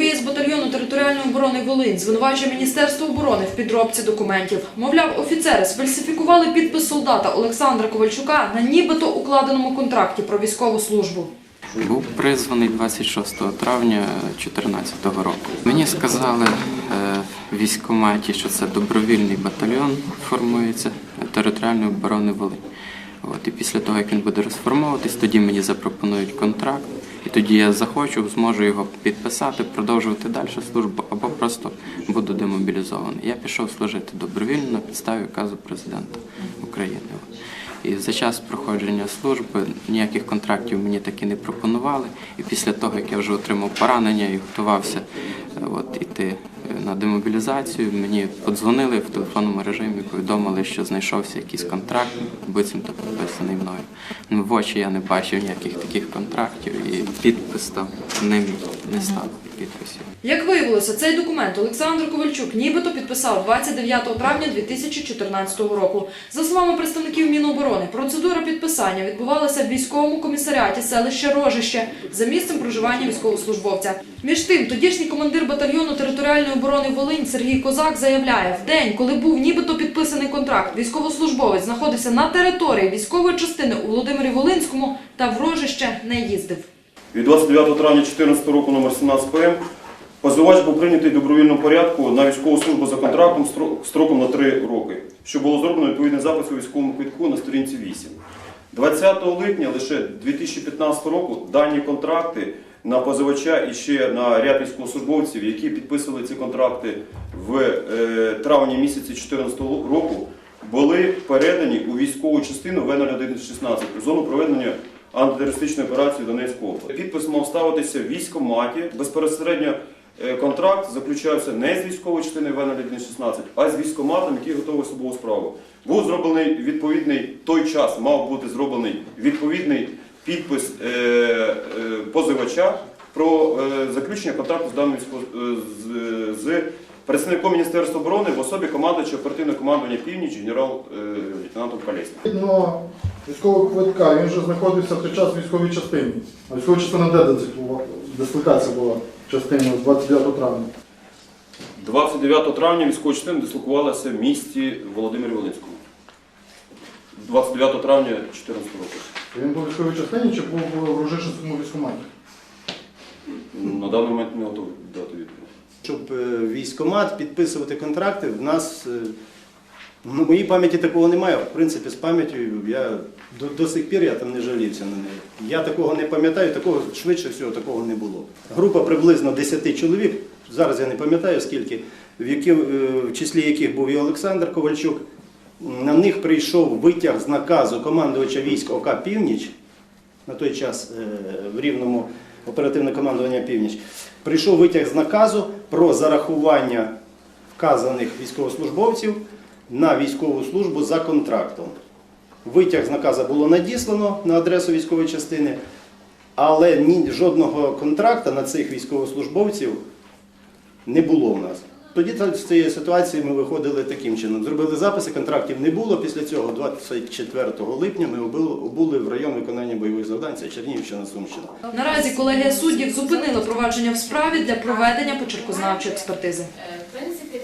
боєць батальйону територіальної оборони Волинь звинувачує Міністерство оборони в підробці документів. Мовляв, офіцери сфальсифікували підпис солдата Олександра Ковальчука на нібито укладеному контракті про військову службу. Був призваний 26 травня 2014 року. Мені сказали е, в військкоматі, що це добровільний батальйон формується територіальної оборони Волинь. От, і після того, як він буде розформовуватись, тоді мені запропонують контракт, і тоді я захочу, зможу його підписати, продовжувати далі службу, або просто буду демобілізований. Я пішов служити добровільно на підставі указу президента України. І за час проходження служби ніяких контрактів мені таки не пропонували. І після того, як я вже отримав поранення і готувався е, от, іти на демобілізацію, мені подзвонили в телефонному режимі, повідомили, що знайшовся якийсь контракт, буцімто підписаний мною. Ну, в очі я не бачив ніяких таких контрактів, і підпис там не не став підписів. Як виявилося, цей документ Олександр Ковальчук нібито підписав 29 травня 2014 року. За словами представників Міноборони, процедура підписання відбувалася в військовому комісаріаті селища Рожище за місцем проживання військовослужбовця. Між тим, тодішній командир батальйону територіальної оборони Волинь Сергій Козак заявляє, в день, коли був нібито підписаний контракт, військовослужбовець знаходився на території військової частини у Володимирі Волинському та в Рожище не їздив. Від 29 травня 2014 року номер 17 ПМ позивач був прийнятий добровільному порядку на військову службу за контрактом строком на 3 роки, що було зроблено відповідний запис у військовому квитку на сторінці 8. 20 липня лише 2015 року дані контракти на позивача і ще на ряд військовослужбовців, які підписували ці контракти в е, травні місяці 2014 року, були передані у військову частину В-0116 у зону проведення антитерористичної операції Донецької області. Підпис мав ставитися в військкоматі. Безпосередньо е, контракт заключався не з військової частини В-0116, а з військкоматом, який готовий особову справу. Був зроблений відповідний той час, мав бути зроблений відповідний підпис е, е, позивача про е, заключення контракту з даним з, представником Міністерства оборони в особі командувача оперативного командування Північ генерал-лейтенантом Колєсніком. Відповідно військового квитка, він вже знаходився в той час в військовій частині. А військова частина де дислокація була частина 29 травня. 29 травня військова частина дислокувалася в місті Володимирі Волинському. 29 травня 2014 року. Він був в військовій частині чи був в Рожишинському військкоматі? На даний момент не готовий дати відповідь. Щоб е, військкомат підписувати контракти, в нас е, на моїй пам'яті такого немає. В принципі, з пам'яттю я до, до сих пір я там не жалівся на неї. Я такого не пам'ятаю, такого швидше всього такого не було. Група приблизно 10 чоловік. Зараз я не пам'ятаю скільки, в, які, е, в числі яких був і Олександр Ковальчук. На них прийшов витяг з наказу командувача військ ОК Північ на той час е, в рівному оперативне командування Північ. Прийшов витяг з наказу про зарахування вказаних військовослужбовців на військову службу за контрактом. Витяг з наказу було надіслано на адресу військової частини, але жодного контракта на цих військовослужбовців не було в нас. Тоді з цієї ситуації ми виходили таким чином. Зробили записи, контрактів не було. Після цього, 24 липня, ми убули в район виконання бойових завдань, це Чернігівщина, Сумщина. Наразі колегія суддів зупинила провадження в справі для проведення почеркознавчої експертизи.